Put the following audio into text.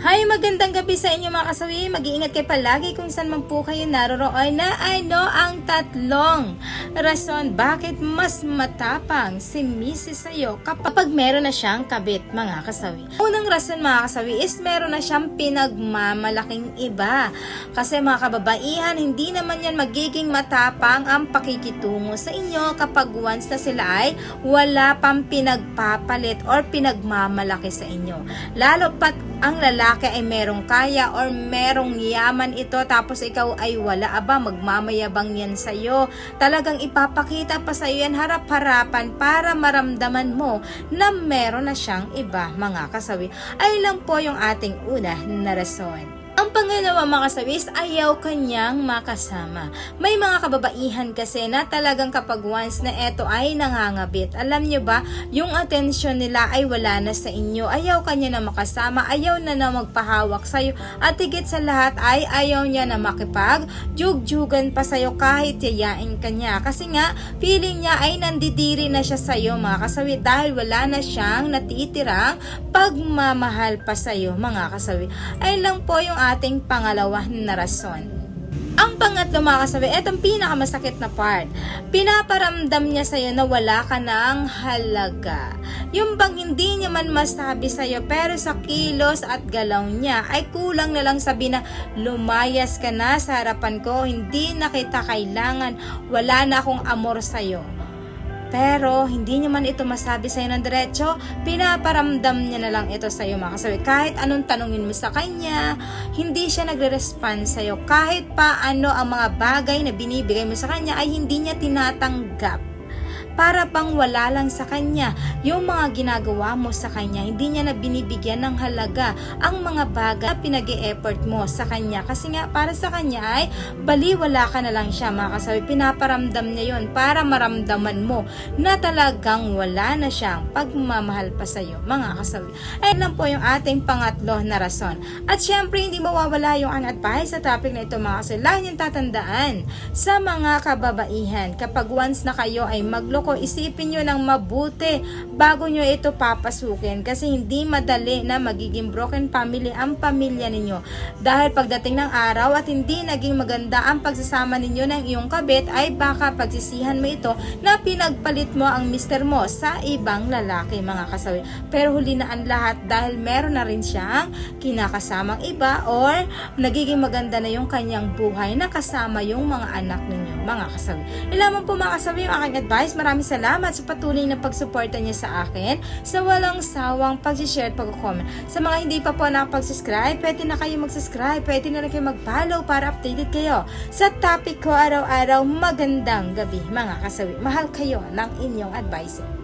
Hi, magandang gabi sa inyo mga kasawi. Mag-iingat kayo palagi kung saan man po kayo naroroon na ano ang tatlong rason bakit mas matapang si Mrs. sa'yo kapag meron na siyang kabit mga kasawi. Unang rason mga kasawi is meron na siyang pinagmamalaking iba. Kasi mga kababaihan, hindi naman yan magiging matapang ang pakikitungo sa inyo kapag once na sila ay wala pang pinagpapalit or pinagmamalaki sa inyo. Lalo pat ang lalaki ay merong kaya or merong yaman ito tapos ikaw ay wala aba magmamayabang yan sa'yo. Talagang ipapakita pa sa'yo yan harap-harapan para maramdaman mo na meron na siyang iba mga kasawi. Ay lang po yung ating una na rason ang pangalawa mga kasawis, ayaw kanyang makasama. May mga kababaihan kasi na talagang kapag once na eto ay nangangabit. Alam nyo ba, yung atensyon nila ay wala na sa inyo. Ayaw kanya na makasama, ayaw na na magpahawak sa'yo. At higit sa lahat ay ayaw niya na makipag jug-jugan pa sa'yo kahit yayain ka niya. Kasi nga, feeling niya ay nandidiri na siya sa'yo mga kasawi dahil wala na siyang natitirang pagmamahal pa sa'yo mga kasawi. Ay lang po yung ating pangalawa na rason. Ang pangatlo mga kasabi, etong pinakamasakit na part. Pinaparamdam niya sa'yo na wala ka ng halaga. Yung bang hindi niya man masabi sa'yo pero sa kilos at galaw niya ay kulang na lang sabi na lumayas ka na sa harapan ko, hindi na kita kailangan, wala na akong amor sa'yo. Pero hindi niya man ito masabi sa'yo ng diretso, pinaparamdam niya na lang ito sa'yo mga kasabi. Kahit anong tanungin mo sa kanya, hindi siya nagre-respond sa'yo. Kahit pa ano ang mga bagay na binibigay mo sa kanya ay hindi niya tinatanggap para bang wala lang sa kanya yung mga ginagawa mo sa kanya. Hindi niya na binibigyan ng halaga ang mga bagay na pinag effort mo sa kanya. Kasi nga, para sa kanya ay baliwala ka na lang siya mga kasabi. Pinaparamdam niya yon para maramdaman mo na talagang wala na siyang pagmamahal pa sa'yo mga kasabi. Ayun lang po yung ating pangatlo na rason. At syempre, hindi mawawala yung ang advice sa topic na ito mga kasabi. Lagi niyong tatandaan sa mga kababaihan kapag once na kayo ay magloko, isipin nyo ng mabuti bago nyo ito papasukin kasi hindi madali na magiging broken family ang pamilya ninyo. Dahil pagdating ng araw at hindi naging maganda ang pagsasama ninyo ng iyong kabit ay baka pagsisihan mo ito na pinagpalit mo ang mister mo sa ibang lalaki mga kasawi. Pero huli na ang lahat dahil meron na rin siyang kinakasamang iba or nagiging maganda na yung kanyang buhay na kasama yung mga anak ninyo mga kasawi. Ilaman po mga kasawi yung aking advice. Maraming salamat sa patuloy na pagsuporta niya sa akin sa walang sawang pag-share at pag-comment. Sa mga hindi pa po nakapag-subscribe, pwede na kayo mag-subscribe, pwede na rin kayo mag-follow para updated kayo sa topic ko araw-araw. Magandang gabi mga kasawi. Mahal kayo ng inyong advice.